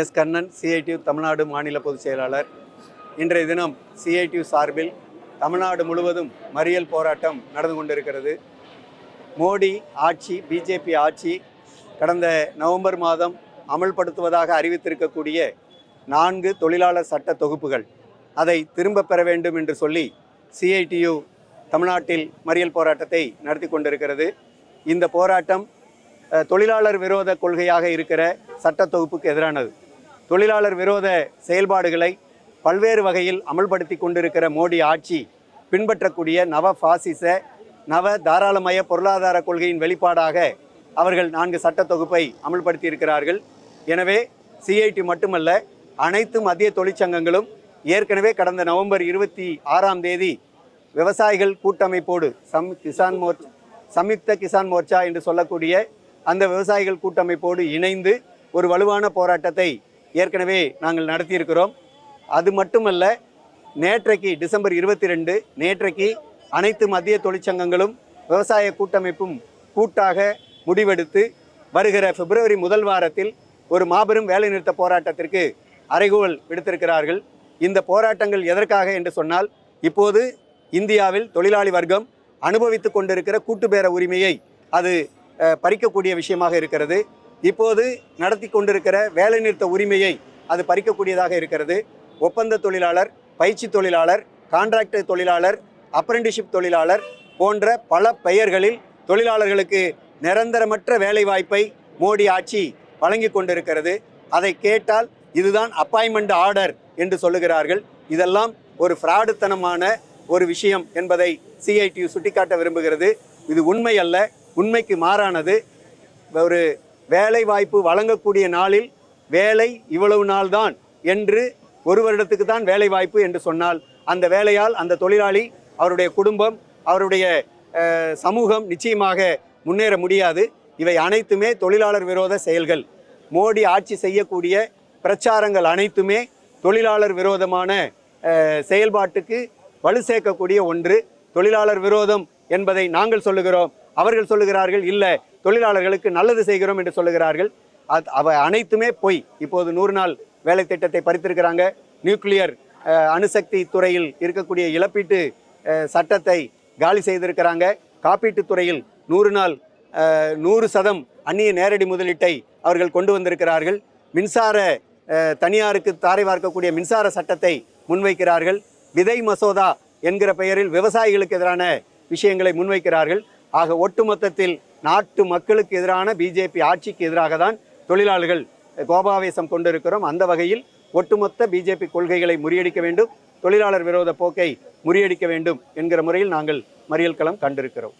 S Kannan CITU Tamil Nadu மாநில பொதுச் செயலாளர். இன்றைய தினம் சிஐடியு சார்பில் தமிழ்நாடு முழுவதும் மறியல் போராட்டம் நடந்து கொண்டிருக்கிறது. மோடி ஆட்சி பிஜேபி ஆட்சி கடந்த நவம்பர் மாதம் அமல்படுத்துவதாக அறிவித்திருக்கக்கூடிய நான்கு தொழிலாளர் சட்ட தொகுப்புகள். அதை திரும்ப பெற வேண்டும் என்று சொல்லி சிஐடியு தமிழ்நாட்டில் மறியல் போராட்டத்தை நடத்தி கொண்டிருக்கிறது. இந்த போராட்டம் தொழிலாளர் விரோத கொள்கையாக இருக்கிற சட்ட தொகுப்புக்கு எதிரானது. தொழிலாளர் விரோத செயல்பாடுகளை பல்வேறு வகையில் அமல்படுத்தி கொண்டிருக்கிற மோடி ஆட்சி பின்பற்றக்கூடிய நவ பாசிச நவ தாராளமய பொருளாதார கொள்கையின் வெளிப்பாடாக அவர்கள் நான்கு சட்ட தொகுப்பை அமல்படுத்தி இருக்கிறார்கள் எனவே சிஐடி மட்டுமல்ல அனைத்து மத்திய தொழிற்சங்கங்களும் ஏற்கனவே கடந்த நவம்பர் இருபத்தி ஆறாம் தேதி விவசாயிகள் கூட்டமைப்போடு சம் கிசான் மோர்ச் சம்யுக்த கிசான் மோர்ச்சா என்று சொல்லக்கூடிய அந்த விவசாயிகள் கூட்டமைப்போடு இணைந்து ஒரு வலுவான போராட்டத்தை ஏற்கனவே நாங்கள் நடத்தியிருக்கிறோம். அது மட்டுமல்ல நேற்றைக்கு டிசம்பர் இருபத்தி ரெண்டு நேற்றைக்கு அனைத்து மத்திய தொழிற்சங்கங்களும் விவசாய கூட்டமைப்பும் கூட்டாக முடிவெடுத்து வருகிற பிப்ரவரி முதல் வாரத்தில் ஒரு மாபெரும் வேலைநிறுத்த போராட்டத்திற்கு அறைகூவல் விடுத்திருக்கிறார்கள். இந்த போராட்டங்கள் எதற்காக என்று சொன்னால் இப்போது இந்தியாவில் தொழிலாளி வர்க்கம் அனுபவித்து கொண்டிருக்கிற கூட்டுப்பேர உரிமையை அது பறிக்கக்கூடிய விஷயமாக இருக்கிறது. இப்போது நடத்தி கொண்டிருக்கிற வேலைநிறுத்த உரிமையை அது பறிக்கக்கூடியதாக இருக்கிறது. ஒப்பந்த தொழிலாளர் பயிற்சி தொழிலாளர் கான்ட்ராக்டர் தொழிலாளர் அப்ரெண்டிஷிப் தொழிலாளர் போன்ற பல பெயர்களில் தொழிலாளர்களுக்கு நிரந்தரமற்ற வேலைவாய்ப்பை மோடி ஆட்சி வழங்கி கொண்டிருக்கிறது. அதை கேட்டால் இதுதான் அப்பாயின்மெண்ட் ஆர்டர் என்று சொல்லுகிறார்கள். இதெல்லாம் ஒரு ஃப்ராடுத்தனமான ஒரு விஷயம் என்பதை சிஐடியு சுட்டிக்காட்ட விரும்புகிறது. இது உண்மை அல்ல உண்மைக்கு மாறானது. ஒரு வேலை வாய்ப்பு வழங்கக்கூடிய நாளில் வேலை இவ்வளவு நாள்தான் என்று ஒரு வருடத்துக்கு தான் வேலை வாய்ப்பு என்று சொன்னால் அந்த வேலையால் அந்த தொழிலாளி அவருடைய குடும்பம் அவருடைய சமூகம் நிச்சயமாக முன்னேற முடியாது. இவை அனைத்துமே தொழிலாளர் விரோத செயல்கள். மோடி ஆட்சி செய்யக்கூடிய பிரச்சாரங்கள் அனைத்துமே தொழிலாளர் விரோதமான செயல்பாட்டுக்கு வலு சேர்க்கக்கூடிய ஒன்று. தொழிலாளர் விரோதம் என்பதை நாங்கள் சொல்லுகிறோம். அவர்கள் சொல்லுகிறார்கள் இல்லை தொழிலாளர்களுக்கு நல்லது செய்கிறோம் என்று சொல்லுகிறார்கள். அது அவை அனைத்துமே பொய். இப்போது நூறு நாள் வேலை திட்டத்தை பறித்திருக்கிறாங்க. நியூக்ளியர் அணுசக்தி துறையில் இருக்கக்கூடிய இழப்பீட்டு சட்டத்தை காலி செய்திருக்கிறாங்க. காப்பீட்டுத் துறையில் நூறு நாள் நூறு சதம் அந்நிய நேரடி முதலீட்டை அவர்கள் கொண்டு வந்திருக்கிறார்கள். மின்சார தனியாருக்கு தாரை பார்க்கக்கூடிய மின்சார சட்டத்தை முன்வைக்கிறார்கள். விதை மசோதா என்கிற பெயரில் விவசாயிகளுக்கு எதிரான விஷயங்களை முன்வைக்கிறார்கள். ஆக ஒட்டுமொத்தத்தில் நாட்டு மக்களுக்கு எதிரான பிஜேபி ஆட்சிக்கு எதிராக தான் தொழிலாளர்கள் கோபாவேசம் கொண்டிருக்கிறோம். அந்த வகையில் ஒட்டுமொத்த பிஜேபி கொள்கைகளை முறியடிக்க வேண்டும். தொழிலாளர் விரோத போக்கை முறியடிக்க வேண்டும் என்கிற முறையில் நாங்கள் மறியல் களம் கண்டிருக்கிறோம்.